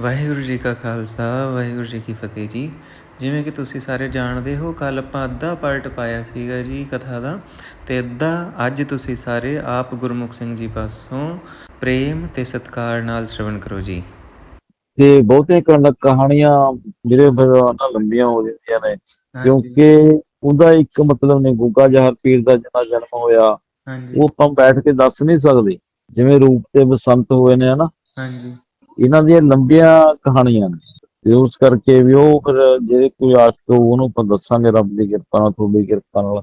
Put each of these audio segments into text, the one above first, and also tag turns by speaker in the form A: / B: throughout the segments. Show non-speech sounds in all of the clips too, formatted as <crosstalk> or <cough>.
A: ਵਾਹਿਗੁਰੂ ਜੀ ਕਾ ਖਾਲਸਾ ਵਾਹਿਗੁਰੂ ਜੀ ਕੀ ਫਤਿਹ ਜੀ। ਜਿਵੇਂ ਕਿ ਤੁਸੀਂ ਸਾਰੇ ਜਾਣਦੇ ਹੋ ਕੱਲ ਆਪਾਂ ਅੱਧਾ ਪਾਰਟ ਪਾਇਆ ਸੀਗਾ ਜੀ ਕਥਾ ਦਾ। ਤੇ ਅੱਧਾ ਅੱਜ ਤੁਸੀਂ ਸਾਰੇ ਆਪ ਗੁਰਮੁਖ ਸਿੰਘ ਜੀ ਪਾਸੋਂ ਪ੍ਰੇਮ ਤੇ ਸਤਿਕਾਰ ਨਾਲ ਸ਼ਰਵਣ ਕਰੋ ਜੀ।
B: ਤੇ ਬਹੁਤੇ ਕਹਾਣ- ਕਹਾਣੀਆਂ ਜਿਹੜੇ ਫਿਰ ਨਾ ਲੰਬੀਆਂ ਹੋ ਜਾਂਦੀਆਂ ਨੇ। ਕਿਉਂਕਿ ਉਹਦਾ ਇੱਕ ਮਤਲਬ ਨੇ ਗੁੱਗਾ ਜਹਰ ਪੀਰ ਦਾ ਜਿਹਦਾ ਜਨਮ ਹੋਇਆ
A: ਹਾਂਜੀ।
B: ਉਹ ਆਪਾਂ ਬੈਠ ਕੇ ਦੱਸ ਨਹੀਂ ਸਕਦੇ। ਜਿਵੇਂ ਰੂਪ ਤੇ ਬਸੰਤ ਹੋਏ ਨੇ ਹਨਾ।
A: ਹਾਂਜੀ।
B: ਇਹਨਾਂ ਦੀਆਂ ਲੰਬੀਆਂ ਕਹਾਣੀਆਂ ਨੇ। ਉਸ ਕਰਕੇ ਵੀ ਉਹ ਫਿਰ ਜਿਹੜੇ ਕੋਈ ਆਸ਼ਕ ਉਹਨੂੰ ਆਪਾਂ ਦੱਸਾਂਗੇ ਰੱਬ ਦੀ ਕਿਰਪਾ ਨਾਲ, ਤੁਹਾਡੀ ਕਿਰਪਾ ਨਾਲ।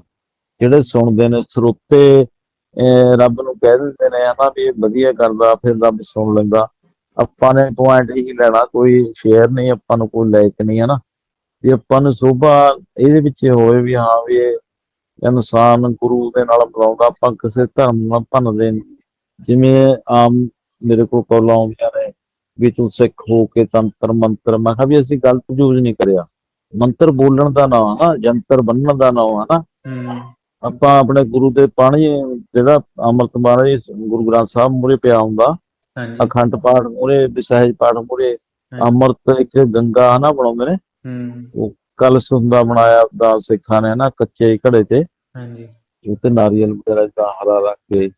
B: ਜਿਹੜੇ ਸੁਣਦੇ ਨੇ, ਸਰੋਤੇ ਰੱਬ ਨੂੰ ਕਹਿ ਦਿੰਦੇ ਨੇ, ਹਨਾ ਵੀ ਵਧੀਆ ਕਰਦਾ, ਫਿਰ ਰੱਬ ਸੁਣ ਲੈਂਦਾ। ਆਪਾਂ ਨੇ ਪੁਆਇੰਟ ਹੀ ਲੈਣਾ, ਕੋਈ ਸ਼ੇਅਰ ਨਹੀਂ, ਆਪਾਂ ਨੂੰ ਕੋਈ ਲਾਇਕ ਨਹੀਂ, ਹਨਾ। ਵੀ ਆਪਾਂ ਨੂੰ ਸੋਭਾ ਇਹਦੇ ਵਿੱਚ ਹੋਵੇ ਵੀ ਹਾਂ ਵੀ ਇਹ ਇਨਸਾਨ ਗੁਰੂ ਦੇ ਨਾਲ ਬੁਲਾਉਂਦਾ ਆਪਾਂ ਕਿਸੇ ਧਰਮ ਨਾਲ ਭੰਨਦੇ ਨਹੀਂ। ਜਿਵੇਂ ਆਮ ਮੇਰੇ ਕੋਲ ਕਾਲਾਂ ਆਉਂਦੀਆਂ ਵੀ ਤੂੰ ਸਿੱਖ ਹੋ ਕੇ ਤੰਤਰ ਮੰਤਰ ਮੈਂ ਕਿਹਾ ਵੀ ਅਸੀਂ ਗਲਤ ਯੂਜ਼ ਨਹੀਂ ਕਰਿਆ। ਮੰਤਰ ਬੋਲਣ ਦਾ ਨਾਂ ਹਨਾ ਜੰਤਰ ਬੰਨਣ ਦਾ ਨਾਂ ਹਨਾ
A: ਹੂੰ।
B: ਆਪਾਂ ਆਪਣੇ ਗੁਰੂ ਦੇ ਪਾਣੀ ਜਿਹੜਾ ਅੰਮ੍ਰਿਤ ਬਾਣੀ ਗੁਰੂ ਗ੍ਰੰਥ ਸਾਹਿਬ ਮੂਹਰੇ ਪਿਆ ਹੁੰਦਾ ਅਖੰਡ ਪਾਠ ਮੂਹਰੇ ਵਿਸਹਿਜ ਪਾਠ ਮੂਹਰੇ ਅੰਮ੍ਰਿਤ ਇੱਕ ਗੰਗਾ ਹਨਾ ਬਣਾਉਂਦੇ ਨੇ।
A: ਹੂੰ।
B: ਕਲਸ਼ ਹੁੰਦਾ ਬਣਾਇਆ ਦਾ ਸਿੱਖਾਂ ਨੇ ਨਾ ਕੱਚੇ ਘੜੇ ਤੇ।
A: ਹਾਂਜੀ।
B: ਉੱਤੇ ਨਾਰੀਅਲ ਵਗੈਰਾ ਦਾ ਹਰਾ ਰੱਖ ਕੇ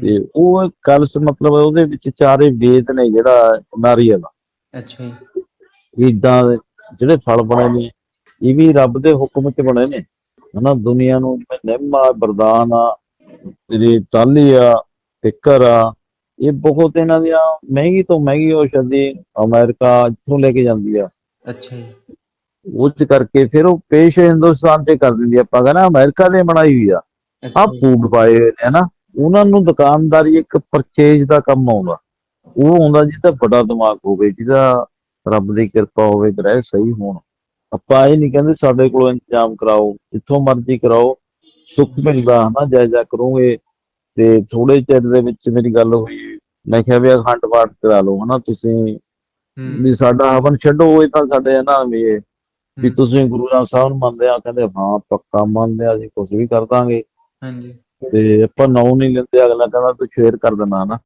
B: ਤੇ ਉਹ ਕਲਸ਼ ਮਤਲਬ ਉਹਦੇ ਵਿੱਚ ਚਾਰੇ ਵੇਦ ਨੇ ਜਿਹੜਾ ਨਾਰੀਅਲ
A: ਅੱਛਾ ਜੀ।
B: ਇਦਾਂ ਦੇ ਜਿਹੜੇ ਫਲ ਬਣੇ ਨੇ ਇਹ ਵੀ ਰੱਬ ਦੇ ਹੁਕਮ 'ਚ ਬਣੇ ਨੇ। ਹਨਾ ਦੁਨੀਆ ਨੂੰ ਨਿੰਮ ਵਰਦਾਨ ਆ ਤੇਰੀ ਟਾਲੀ ਆ ਟਿੱਕਰ ਆ। ਇਹ ਬਹੁਤ ਇਹਨਾਂ ਦੀਆਂ ਮਹਿੰਗੀ ਤੋਂ ਮਹਿੰਗੀ ਔਸ਼ਧੀ ਅਮਰੀਕਾ ਇੱਥੋਂ ਲੈ ਕੇ ਜਾਂਦੀ ਆ।
A: ਅੱਛਾ ਜੀ।
B: ਉਹ 'ਚ ਕਰਕੇ ਫਿਰ ਉਹ ਪੇਸ਼ ਹਿੰਦੁਸਤਾਨ ਤੇ ਕਰ ਦਿੰਦੀ ਆ। ਆਪਾਂ ਕਹਿੰਦਾ ਅਮਰੀਕਾ ਦੇ ਬਣਾਈ ਹੋਈ ਆ। ਆ ਫੂਡ ਪਾਏ ਹੋਏ ਨੇ ਨਾ ਉਹਨਾਂ ਨੂੰ ਦੁਕਾਨਦਾਰੀ ਇੱਕ ਪਰਚੇਜ ਦਾ ਕੰਮ ਆਉਂਦਾ। ਉਹ ਆਉਂਦਾ ਜਿਹਦਾ ਵੱਡਾ ਦਿਮਾਗ ਹੋਵੇ ਜਿਹਦਾ ਰੱਬ ਦੀ ਕਿਰਪਾ ਹੋਵੇ ਗ੍ਰਹਿ ਸਹੀ ਹੋਣ। ਆਪਾਂ ਇਹ ਨਹੀਂ ਕਹਿੰਦੇ ਸਾਡੇ ਕੋਲੋਂ ਇੰਤਜ਼ਾਮ ਕਰਾਓ ਜਿੱਥੋਂ ਮਰਜ਼ੀ ਕਰਾਓ ਸੁੱਖ ਮਿਲਦਾ ਹਨਾ ਜਾਇਜ਼ਾ ਕਰੋਗੇ। ਤੇ ਥੋੜੇ ਚਿਰ ਦੇ ਵਿੱਚ ਮੇਰੀ ਗੱਲ ਹੋਈ ਮੈਂ ਕਿਹਾ ਵੀ ਅਖੰਡ ਪਾਠ ਕਰਾ ਲਓ ਹਨਾ ਤੁਸੀਂ ਵੀ ਸਾਡਾ ਹਵਨ ਛੱਡੋ ਇਹ ਤਾਂ ਸਾਡੇ ਨਾ ਵੀ ਵੀ ਤੁਸੀਂ ਗੁਰੂ ਗ੍ਰੰਥ ਸਾਹਿਬ ਨੂੰ ਮੰਨਦੇ ਆ ਕਹਿੰਦੇ ਹਾਂ ਪੱਕਾ ਮੰਨਦੇ ਆ ਅਸੀਂ ਕੁਝ ਵੀ ਕਰ ਦਾਂਗੇ।
A: ਹਾਂਜੀ।
B: ਤੇ ਆਪਾਂ ਨੌ ਨਹੀਂ ਲੈਂਦੇ ਅਗਲਾ ਕਹਿੰਦਾ ਤੂੰ ਸ਼ੇਅਰ ਕਰ ਦੇਣਾ ਹਨਾ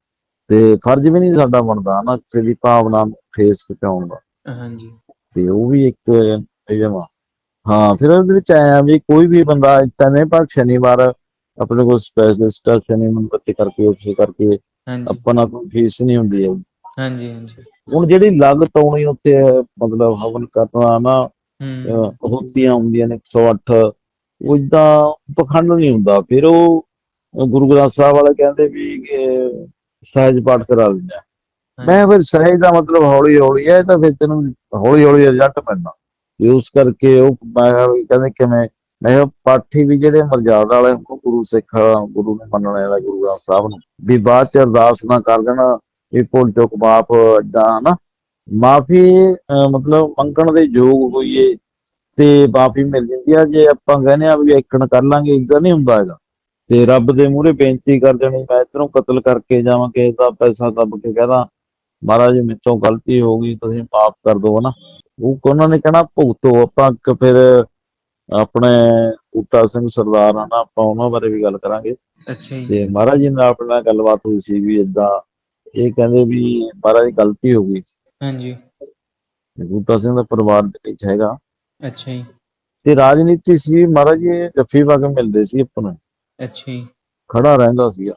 B: ਤੇ ਫਰਜ਼ ਵੀ ਨਹੀਂ ਸਾਡਾ ਬਣਦਾ ਹਨਾ ਕਿਸੇ ਦੀ ਭਾਵਨਾ ਨੂੰ ਠੇਸ ਪਹੁੰਚਾਉਣ ਦਾ।
A: ਹਾਂਜੀ।
B: ਤੇ ਉਹ ਵੀ ਇੱਕ ਆ ਹਾਂ ਫਿਰ ਉਹਦੇ ਵਿੱਚ ਆਇਆ ਵੀ ਕੋਈ ਵੀ ਬੰਦਾ ਇੱਦਾਂ ਨਹੀਂ ਪਰ ਸ਼ਨੀਵਾਰ ਆਪਣੇ ਕੋਲ ਸਪੈਸ਼ਲਿਸਟ ਆ ਸ਼ਨੀ ਮੰਦਰ ਕਰਕੇ ਉਸੇ ਕਰਕੇ
A: ਹਾਂਜੀ।
B: ਆਪਾਂ ਨਾਲ ਕੋਈ ਫੀਸ ਨਹੀਂ ਹੁੰਦੀ ਹੈ
A: ਹਾਂਜੀ ਹਾਂਜੀ।
B: ਹੁਣ ਜਿਹੜੀ ਲਾਗਤ ਆਉਣੀ ਉੱਤੇ ਮਤਲਬ ਹਵਨ ਕਰਨਾ ਨਾ
A: ਹੂੰ।
B: ਅਹ ਹੋਤੀਆਂ ਹੁੰਦੀਆਂ ਨੇ 108 ਉਹ ਇਦਾਂ ਪਖੰਡ ਨਹੀਂ ਹੁੰਦਾ। ਫਿਰ ਉਹ ਗੁਰੂ ਗ੍ਰੰਥ ਸਾਹਿਬ ਵਾਲੇ ਕਹਿੰਦੇ ਵੀ ਸਹਿਜ ਪਾਠ ਕਰਾ ਦਿੰਦਾ। ਆ ਮੈਂ ਫਿਰ ਸਹਿਜ ਦਾ ਮਤਲਬ ਹੌਲੀ ਹੌਲੀ ਹੈ, ਇਹ ਤਾਂ ਫਿਰ ਤੈਨੂੰ ਹੌਲੀ ਹੌਲੀ ਰਿਜ਼ਲਟ ਮਿਲਣਾ। ਤੇ ਉਸ ਕਰਕੇ ਉਹ ਮੈਂ ਕਿਹਾ ਵੀ ਕਹਿੰਦੇ ਕਿਵੇਂ, ਮੈਂ ਕਿਹਾ ਪਾਠੀ ਵੀ ਜਿਹੜੇ ਮਰਜ਼ਾਦਾ ਵਾਲੇ ਉਹ ਗੁਰੂ ਸਿੱਖ ਗੁਰੂ ਨੇ ਮੰਨਣ ਵਾਲਾ ਗੁਰੂ ਗ੍ਰੰਥ ਸਾਹਿਬ ਨੂੰ। ਵੀ ਬਾਅਦ ਚ ਅਰਦਾਸ ਨਾ ਕਰ ਦੇਣਾ, ਵੀ ਭੁੱਲ ਚੁੱਕ ਮਾਫ ਏਦਾਂ, ਹਨਾ। ਮਾਫੀ ਮਤਲਬ ਮੰਗਣ ਦੇ ਯੋਗ ਹੋਈਏ ਤੇ ਮਾਫੀ ਮਿਲ ਜਾਂਦੀ ਆ। ਜੇ ਆਪਾਂ ਕਹਿੰਦੇ ਆ ਵੀ ਇੱਕਣ ਕਰ ਲਾਂਗੇ ਇਦਾਂ ਨਹੀਂ ਹੁੰਦਾ ਹੈਗਾ। ਤੇ ਰੱਬ ਦੇ ਮੂਹਰੇ ਬੇਨਤੀ ਕਰ ਦੇਣੀ ਮੈਂ ਇਧਰੋਂ ਕਤਲ ਕਰਕੇ ਜਾਵਾਂ ਕਿਸੇ ਦਾ ਪੈਸਾ ਦੱਬ ਕੇ ਕਹਦਾ ਮਹਾਰਾਜ ਮੇਰੇ ਤੋਂ ਗਲਤੀ ਹੋ ਗਈ ਤੁਸੀਂ ਮਾਫ ਕਰ ਦਿਓ ਹਨਾ ਉਹ ਉਹਨਾਂ ਨੇ ਕਹਿਣਾ ਭੁਗਤੋ ਆਪਾਂ ਫਿਰ ਆਪਣੇ ਬੂਟਾ ਸਿੰਘ ਸਰਦਾਰ ਆ ਨਾ ਆਪਾਂ ਉਹਨਾਂ ਬਾਰੇ ਵੀ ਗੱਲ ਕਰਾਂਗੇ।
A: ਅੱਛਾ ਜੀ।
B: ਤੇ ਮਹਾਰਾਜ ਜੀ ਨਾਲ ਆਪਣੇ ਗੱਲਬਾਤ ਹੋਈ ਸੀ ਵੀ ਇਦਾਂ ਇਹ ਕਹਿੰਦੇ ਵੀ ਮਹਾਰਾਜ ਗਲਤੀ ਹੋ ਗਈ।
A: ਹਾਂਜੀ।
B: ਤੇ ਬੂਟਾ ਸਿੰਘ ਦਾ ਪਰਿਵਾਰ ਦੇ ਵਿੱਚ ਹੈਗਾ।
A: ਅੱਛਾ ਜੀ।
B: ਤੇ ਰਾਜਨੀਤੀ ਸੀ ਮਹਾਰਾਜ ਜੀ ਜੱਫੀ ਕੇ ਮਿਲਦੇ ਸੀ ਆਪਾਂ ਨੂੰ।
A: ਅੱਛਾ ਜੀ।
B: ਖੜਾ ਰਹਿੰਦਾ ਸੀਗਾ।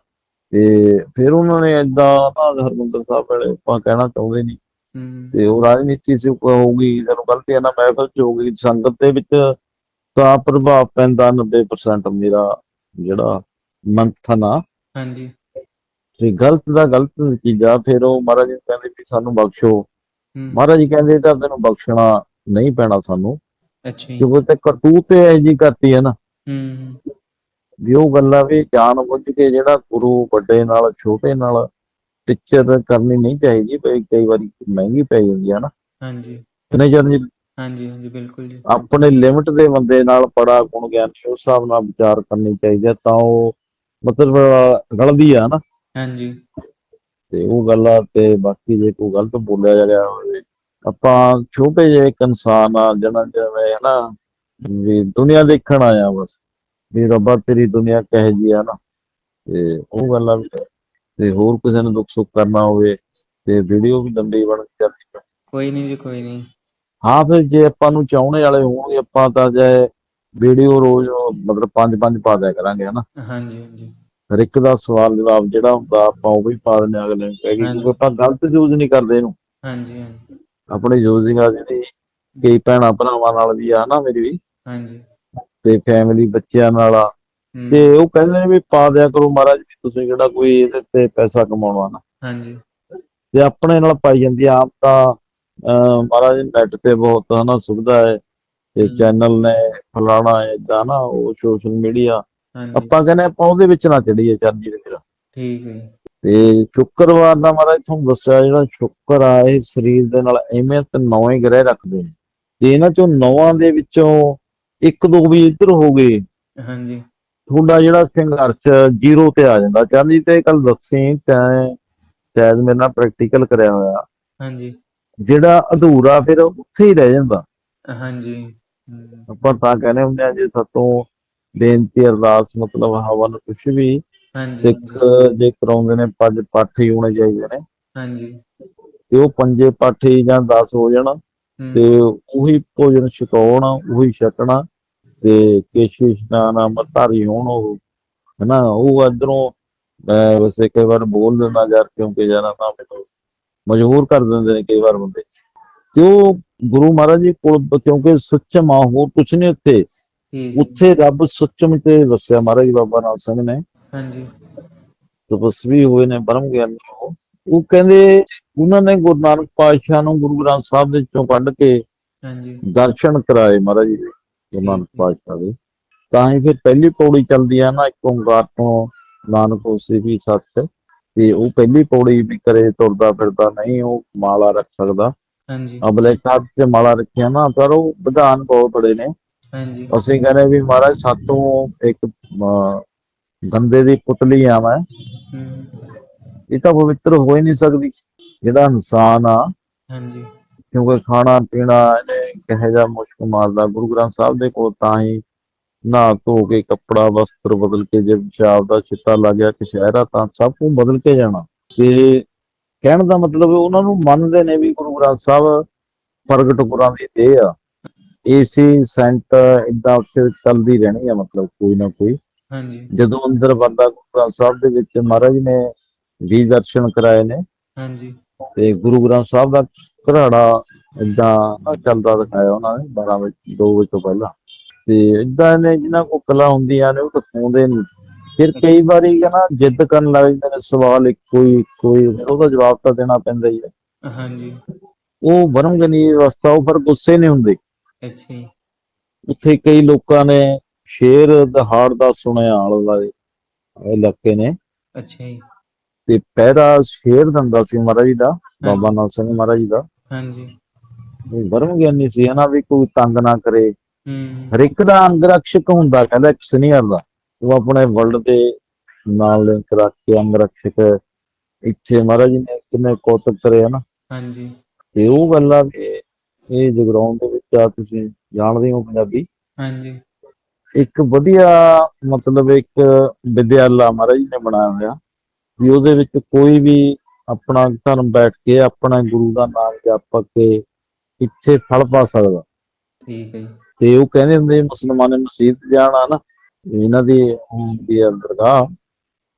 B: ਤੇ ਫਿਰ ਉਹਨਾਂ ਨੇ ਏਦਾਂ ਨਾ ਹਰਮੰਦਰ ਸਾਹਿਬ ਵਾਲੇ ਆਪਾਂ ਕਹਿਣਾ ਚਾਹੁੰਦੇ ਨਹੀਂ
A: ਹੂੰ।
B: ਤੇ ਉਹ ਰਾਜਨੀਤੀ ਚ ਹੋਊਗੀ ਜਦੋਂ ਗਲਤੀ ਨਾ ਮਹਿਫਲ ਚ ਹੋਊਗੀ ਸੰਗਤ ਦੇ ਵਿੱਚ ਤਾਂ ਪ੍ਰਭਾਵ ਪੈਂਦਾ 90% ਮੇਰਾ ਜਿਹੜਾ ਮੰਥਨ ਆ
A: ਹਾਂਜੀ।
B: ਤੇ ਗਲਤ ਦਾ ਗਲਤ ਨਤੀਜਾ ਫਿਰ ਉਹ ਮਹਾਰਾਜ ਜੀ ਕਹਿੰਦੇ ਵੀ ਸਾਨੂੰ ਬਖਸ਼ੋ।
A: ਹੂੰ।
B: ਮਹਾਰਾਜ ਜੀ ਕਹਿੰਦੇ ਤਾਂ ਤੈਨੂੰ ਬਖਸ਼ਣਾ ਨਹੀਂ ਪੈਣਾ ਸਾਨੂੰ।
A: ਅੱਛਾ ਜੀ।
B: ਕਿਉਂਕਿ ਤੇ ਕਰਤੂਤ ਇਹ ਜੀ ਕਰਤੀ ਹੈ ਨਾ।
A: ਹੂੰ।
B: ਵੀ ਉਹ ਗੱਲਾਂ ਵੀ ਜਾਣ ਬੁੱਝ ਕੇ ਜਿਹੜਾ ਗੁਰੂ ਵੱਡੇ ਨਾਲ ਛੋਟੇ ਨਾਲ ਟੀਚਰ ਕਰਨੀ ਨਹੀਂ ਚਾਹੀਦੀ ਬਈ ਕਈ ਵਾਰੀ ਮਹਿੰਗੀ ਪੈ ਜਾਂਦੀ ਹੈ ਨਾ।
A: ਹਾਂਜੀ।
B: ਜਨ ਜੀ
A: ਹਾਂਜੀ ਹਾਂਜੀ ਬਿਲਕੁਲ ਜੀ।
B: ਆਪਣੇ ਲਿਮਟ ਦੇ ਬੰਦੇ ਨਾਲ ਬੜਾ ਗੁਣ ਗਿਆਨੀ ਉਸ ਹਿਸਾਬ ਨਾਲ ਵਿਚਾਰ ਕਰਨੀ ਚਾਹੀਦੀ ਹੈ ਤਾਂ ਉਹ ਮਤਲਬ ਗਲਦੀ ਆ ਨਾ।
A: ਹਾਂਜੀ।
B: ਤੇ ਉਹ ਗੱਲਾਂ ਤੇ ਬਾਕੀ ਜੇ ਕੋਈ ਗਲਤ ਬੋਲਿਆ ਜਾ ਰਿਹਾ ਹੋਵੇ ਆਪਾਂ ਛੋਟੇ ਜਿਹੇ ਇੱਕ ਇਨਸਾਨ ਆ ਜਣਾ ਜਿਵੇਂ ਹਨਾ ਵੀ ਦੁਨੀਆ ਦੇਖਣ ਆਇਆ ਬਸ। ਵੀ ਰੱਬਾ ਤੇਰੀ ਦੁਨੀਆ ਕਹੇ ਜੀ ਆ ਨਾ। ਤੇ ਉਹ ਗੱਲਾਂ ਵੀ ਤੇ ਹੋਰ ਕਿਸੇ ਨੂੰ ਦੁੱਖ ਸੁੱਖ ਕਰਨਾ ਹੋਵੇ ਤੇ ਵੀਡੀਓ ਵੀ ਲੰਬੀ ਬਣ ਜਾਂਦੀ ਹੈ
A: ਕੋਈ ਨਹੀਂ ਜੀ ਕੋਈ ਨਹੀਂ।
B: ਹਾਂ ਫਿਰ ਜੇ ਆਪਾਂ ਨੂੰ ਚਾਹੁਣੇ ਵਾਲੇ ਹੋਣਗੇ ਆਪਾਂ ਤਾਂ ਜੇ ਵੀਡੀਓ ਰੋਜ਼ ਮਤਲਬ ਪੰਜ ਪੰਜ ਪਾ ਦਿਆ ਕਰਾਂਗੇ ਹਨਾ।
A: ਹਾਂਜੀ ਹਾਂਜੀ।
B: ਹਰ ਇੱਕ ਦਾ ਸਵਾਲ ਜਵਾਬ ਜਿਹੜਾ ਹੁੰਦਾ ਆਪਾਂ ਉਹ ਵੀ ਪਾ ਦਿੰਦੇ ਅਗਲੇ ਨੂੰ ਕਹਿ ਕੇ ਆਪਾਂ ਗਲਤ ਯੂਜ਼ ਨਹੀਂ ਕਰਦੇ ਇਹਨੂੰ।
A: ਹਾਂਜੀ ਹਾਂਜੀ।
B: ਆਪਣੀ ਯੂਜ਼ਿੰਗ ਆ ਜਿਹੜੀ ਕਈ ਭੈਣਾਂ ਭਰਾਵਾਂ ਨਾਲ ਵੀ ਆ ਨਾ ਮੇਰੀ ਵੀ।
A: ਹਾਂਜੀ।
B: ਤੇ ਫੈਮਿਲੀ ਬੱਚਿਆਂ ਨਾਲ ਆ। ਤੇ ਉਹ ਕਹਿੰਦੇ ਨੇ ਵੀ ਪਾ ਦਿਆ ਕਰੋ ਮਹਾਰਾਜ ਵੀ ਤੁਸੀਂ ਕਿਹੜਾ ਕੋਈ ਇਹਦੇ ਤੇ ਪੈਸਾ ਕਮਾਉਣਾ ਨਾ।
A: ਹਾਂਜੀ।
B: ਤੇ ਆਪਣੇ ਨਾਲ ਪਾਈ ਜਾਂਦੀ ਆ। ਆਪ ਤਾਂ ਮਹਾਰਾਜ ਨੈਟ ਤੇ ਬਹੁਤ ਹਨਾ ਸੁਵਿਧਾ ਹੈ। ਤੇ। ਚੈਨਲ ਨੇ ਫਲਾਣਾ ਹੈ ਏਦਾਂ ਨਾ ਉਹ ਸੋਸ਼ਲ ਮੀਡੀਆ ਆਪਾਂ ਕਹਿੰਦੇ ਆਪਾਂ ਉਹਦੇ ਵਿੱਚ ਨਾ ਚੜੀਏ ਚਰਜੀ ਦੇ ਵਿੱਚ
A: ਠੀਕ ਹੈ
B: ਤੇ ਸ਼ੁੱਕਰਵਾਰ ਦਾ ਮਹਾਰਾਜ ਤੁਹਾਨੂੰ ਦੱਸਿਆ ਜਿਹੜਾ ਸ਼ੁੱਕਰ ਆ ਇਹ ਸਰੀਰ ਦੇ ਨਾਲ ਅਹਿਮੀਅਤ ਨੌਵੇਂ ਗ੍ਰਹਿ ਰੱਖਦੇ ਨੇ। ਤੇ ਇਹਨਾਂ ਚੋਂ ਨੌਵਾਂ ਦੇ ਵਿੱਚੋਂ ਇੱਕ ਦੋ ਵੀ ਇੱਧਰ ਹੋ ਗਏ।
A: ਹਾਂਜੀ।
B: ਤੁਹਾਡਾ ਜਿਹੜਾ ਸੰਘਰਸ਼ ਜ਼ੀਰੋ ਤੇ ਆ ਜਾਂਦਾ। ਚਰਜੀ ਤੇ ਕੱਲ ਦੱਸੀ ਤੈਂ ਸ਼ਾਇਦ ਮੇਰੇ ਨਾਲ ਪ੍ਰੈਕਟੀਕਲ ਕਰਿਆ ਹੋਇਆ।
A: ਹਾਂਜੀ।
B: ਜਿਹੜਾ ਅਧੂਰਾ ਫਿਰ ਉੱਥੇ ਹੀ ਰਹਿ ਜਾਂਦਾ।
A: ਹਾਂਜੀ।
B: ਆਪਾਂ ਤਾਂ ਕਹਿੰਦੇ ਹੁੰਦੇ ਆ ਜੇ ਸਾਤੋਂ ਬੇਨਤੀ ਅਰਦਾਸ ਮਤਲਬ ਹਵਨ ਕੁਛ ਵੀ
A: ਹਾਂਜੀ।
B: ਸਿੱਖ ਜੇ ਕਰਾਉਂਦੇ ਨੇ ਪੰਜ ਪਾਠ ਹੀ ਹੋਣੇ ਚਾਹੀਦੇ ਨੇ।
A: ਹਾਂਜੀ।
B: ਤੇ ਉਹ ਪੰਜੇ ਪਾਠ ਜਾਂ 10 ਹੋ ਜਾਣ ਤੇ ਉਹੀ ਭੋਜਨ ਛਕਾਉਣ ਉਹੀ ਛਕਣਾ। ਤੇ ਕੇਸ਼ੀ ਇਸ਼ਨਾਨ ਅੰਮ੍ਰਿਤਧਾਰੀ ਹੋਣ ਉਹ ਹਨਾ ਉਹ ਮੈਂ ਵੈਸੇ ਕਈ ਵਾਰ ਬੋਲ ਦਿੰਦਾ ਯਾਰ ਕਿਉਂਕਿ ਯਾਰ ਨਾ ਮੈਨੂੰ ਮਜਬੂਰ ਕਰ ਦਿੰਦੇ ਨੇ ਕਈ ਵਾਰ ਬੰਦੇ। ਤੇ ਉਹ ਗੁਰੂ ਮਹਾਰਾਜ ਜੀ ਕੋਲ ਕਿਉਂਕਿ ਸੁੱਚਮ ਆ ਹੋਰ ਕੁਛ ਨਹੀਂ
A: ਹੈ,
B: ਉੱਥੇ ਰੱਬ ਸੁੱਚਮ ਤੇ ਵਸਿਆ ਮਹਾਰਾਜ ਬਾਬਾ ਨਾਮ ਸਿੰਘ ਨੇ।
A: ਹਾਂਜੀ।
B: ਤਪਸਵੀ ਹੋਏ ਨੇ ਬ੍ਰਹਮ ਗਿਆਨੀ ਉਹ। ਉਹ ਕਹਿੰਦੇ ਉਹਨਾਂ ਨੇ ਗੁਰੂ ਨਾਨਕ ਪਾਤਸ਼ਾਹ ਨੂੰ ਗੁਰੂ ਗ੍ਰੰਥ ਸਾਹਿਬ ਦੇ ਵਿੱਚੋਂ ਕੱਢ ਕੇ
A: ਹਾਂਜੀ।
B: ਦਰਸ਼ਨ ਕਰਾਏ ਮਹਾਰਾਜ ਜੀ ਦੇ। ਗੁਰੂ ਨਾਨਕ ਪਾਤਸ਼ਾਹ ਦੇ ਤਾਂ ਹੀ ਫਿਰ ਪਹਿਲੀ ਪੌੜੀ ਚੱਲਦੀ ਆ ਨਾ ਇੱਕ ਓੰਕਾਰ ਤੋਂ ਨਾਨਕ ਹੋਸੀ ਵੀ ਸੱਚ ਤੇ ਉਹ ਪਹਿਲੀ ਪੌੜੀ ਵੀ ਕਰੇ ਤੁਰਦਾ ਫਿਰਦਾ ਨਹੀਂ ਉਹ ਮਾਲਾ ਰੱਖ ਸਕਦਾ।
A: ਹਾਂਜੀ।
B: ਅਬਲੇ ਸਾਹਿਬ ਤੇ ਮਾਲਾ ਰੱਖਿਆ ਨਾ ਪਰ ਉਹ ਵਿਧਾਨ ਬਹੁਤ ਬੜੇ ਨੇ।
A: ਹਾਂਜੀ।
B: ਅਸੀਂ ਕਹਿੰਦੇ ਵੀ ਮਹਾਰਾਜ ਸਾਤੋਂ ਇੱਕ ਗੰਦੇ ਦੀ ਪੁਤਲੀ ਆ ਮੈਂ। ਇਹ ਤਾਂ ਪਵਿੱਤਰ ਹੋ ਹੀ ਨਹੀਂ ਸਕਦੀ। ਜਿਹੜਾ ਇਨਸਾਨ ਆ
A: ਹਾਂਜੀ।
B: ਕਿਉਂਕਿ ਖਾਣਾ ਪੀਣਾ ਇਹਨੇ ਕਿਹੋ ਜਿਹਾ ਮੁਸ਼ਕ ਮਾਰਦਾ ਗੁਰੂ ਗ੍ਰੰਥ ਸਾਹਿਬ ਦੇ ਕੋਲ ਤਾਂ ਹੀ ਨਹਾ ਧੋ ਕੇ ਕੱਪੜਾ ਵਸਤਰ ਬਦਲ ਕੇ ਜੇ ਪਿਸ਼ਾਬ ਦਾ ਛਿੱਟਾ ਲੱਗ ਗਿਆ ਕਸ਼ਹਿਰਾ ਤਾਂ ਸਭ ਕੁਝ ਬਦਲ ਕੇ ਜਾਣਾ। ਤੇ ਕਹਿਣ ਦਾ ਮਤਲਬ ਉਹਨਾਂ ਨੂੰ ਮੰਨਦੇ ਨੇ ਵੀ ਗੁਰੂ ਗ੍ਰੰਥ ਸਾਹਿਬ ਪ੍ਰਗਟ ਗੁਰਾਂ ਦੀ ਦੇਹ ਆ। ਏਸੀ ਸੈਂਟ ਇਦਾਂ ਉੱਥੇ ਚੱਲਦੀ ਰਹਿਣੀ ਆ ਮਤਲਬ ਕੋਈ ਨਾ ਕੋਈ।
A: ਹਾਂਜੀ।
B: ਜਦੋਂ ਅੰਦਰ ਬੰਦਾ ਗੁਰੂ ਗ੍ਰੰਥ ਸਾਹਿਬ ਦੇ ਵਿੱਚ ਮਹਾਰਾਜ ਨੇ ਵੀ ਦਰਸ਼ਨ ਕਰਾਏ ਨੇ
A: ਹਾਂਜੀ।
B: ਤੇ ਗੁਰੂ ਗ੍ਰੰਥ ਸਾਹਿਬ ਦਾ ਘਰਾੜਾ ਇਦਾਂ ਚੱਲਦਾ ਦਿਖਾਇਆ ਉਹਨਾਂ ਨੇ 12 ਵਜੇ 2 ਵਜੇ ਤੋਂ ਪਹਿਲਾਂ। ਤੇ ਇਦਾਂ ਨੇ ਜਿਨ੍ਹਾਂ ਕੋ ਕਲਾ ਹੁੰਦੀਆਂ ਨੇ ਉਹ ਦਿਖਾਉਂਦੇ ਨਹੀਂ ਫਿਰ ਕਈ ਵਾਰੀ ਕਹਿੰਦਾ ਜਿੱਦ ਕਰਨ ਲੱਗ ਜਾਂਦੇ ਨੇ ਸਵਾਲ ਇੱਕੋ ਹੀ ਫਿਰ ਉਹਦਾ ਜਵਾਬ ਤਾਂ ਦੇਣਾ ਪੈਂਦਾ ਹੀ ਹੈ।
A: ਹਾਂਜੀ।
B: ਉਹ ਬਰਮਗਨੀ ਅਵਸਥਾ ਉਹ ਫਿਰ ਗੁੱਸੇ ਨਹੀਂ ਹੁੰਦੇ।
A: ਅੱਛਾ ਜੀ।
B: ਉੱਥੇ ਕਈ ਲੋਕਾਂ ਨੇ ਸ਼ੇਰ ਦਹਾੜ ਦਾ ਸੁਣਿਆ ਆਲੇ ਦੁਆਲੇ ਇਲਾਕੇ ਨੇ।
A: ਅੱਛਾ ਜੀ।
B: ਤੇ ਪਹਿਰਾ ਸ਼ੇਰ ਦਿੰਦਾ ਸੀ ਮਹਾਰਾਜ ਜੀ ਦਾ ਬਾਬਾ ਨਾਨਕ ਸਿੰਘ ਮਹਾਰਾਜ ਜੀ ਦਾ।
A: ਹਾਂਜੀ।
B: ਬਰਮ ਗਿਆਨੀ ਸੀ ਹਨਾ ਵੀ ਕੋਈ ਤੰਗ ਨਾ ਕਰੇ। ਹਰ ਇੱਕ ਦਾ ਅੰਗ ਰਕਸ਼ਕ ਹੁੰਦਾ ਕਹਿੰਦਾ ਇੱਕ ਸੀਨੀਅਰ ਦਾ ਉਹ ਆਪਣੇ ਵਰਲਡ ਦੇ ਨਾਲ ਲਿੰਕ ਰੱਖ ਕੇ ਅੰਗ ਰਕਸ਼ਕ ਇੱਥੇ ਮਹਾਰਾਜ ਨੇ ਕਿੰਨੇ ਕੌਤਕ ਕਰੇ ਹਨਾ।
A: ਹਾਂਜੀ।
B: ਤੇ ਉਹ ਗੱਲ ਆ ਇਹ ਜਗਰਾਉਂ ਦੇ ਵਿੱਚ ਆ ਤੁਸੀਂ ਜਾਣਦੇ ਹੋ ਪੰਜਾਬੀ।
A: ਹਾਂਜੀ।
B: ਇੱਕ ਵਧੀਆ ਮਤਲਬ ਇੱਕ ਵਿਦਿਆਲਾ ਮਹਾਰਾਜ ਨੇ ਬਣਾਇਆ ਹੋਇਆ ਵੀ ਉਹਦੇ ਵਿੱਚ ਕੋਈ ਵੀ ਆਪਣਾ ਧਰਮ ਬੈਠ ਕੇ ਆਪਣਾ ਗੁਰੂ ਦਾ ਨਾਮ ਜਪ ਕੇ ਇੱਥੇ ਫਲ ਪਾ ਸਕਦਾ।
A: ਠੀਕ ਹੈ ਜੀ।
B: ਤੇ ਉਹ ਕਹਿੰਦੇ ਹੁੰਦੇ ਮੁਸਲਮਾਨ ਮਸਜਿਦ ਜਾਣਾ ਨਾ ਇਹਨਾਂ ਦੀ ਹੁੰਦੀ ਦਰਗਾਹ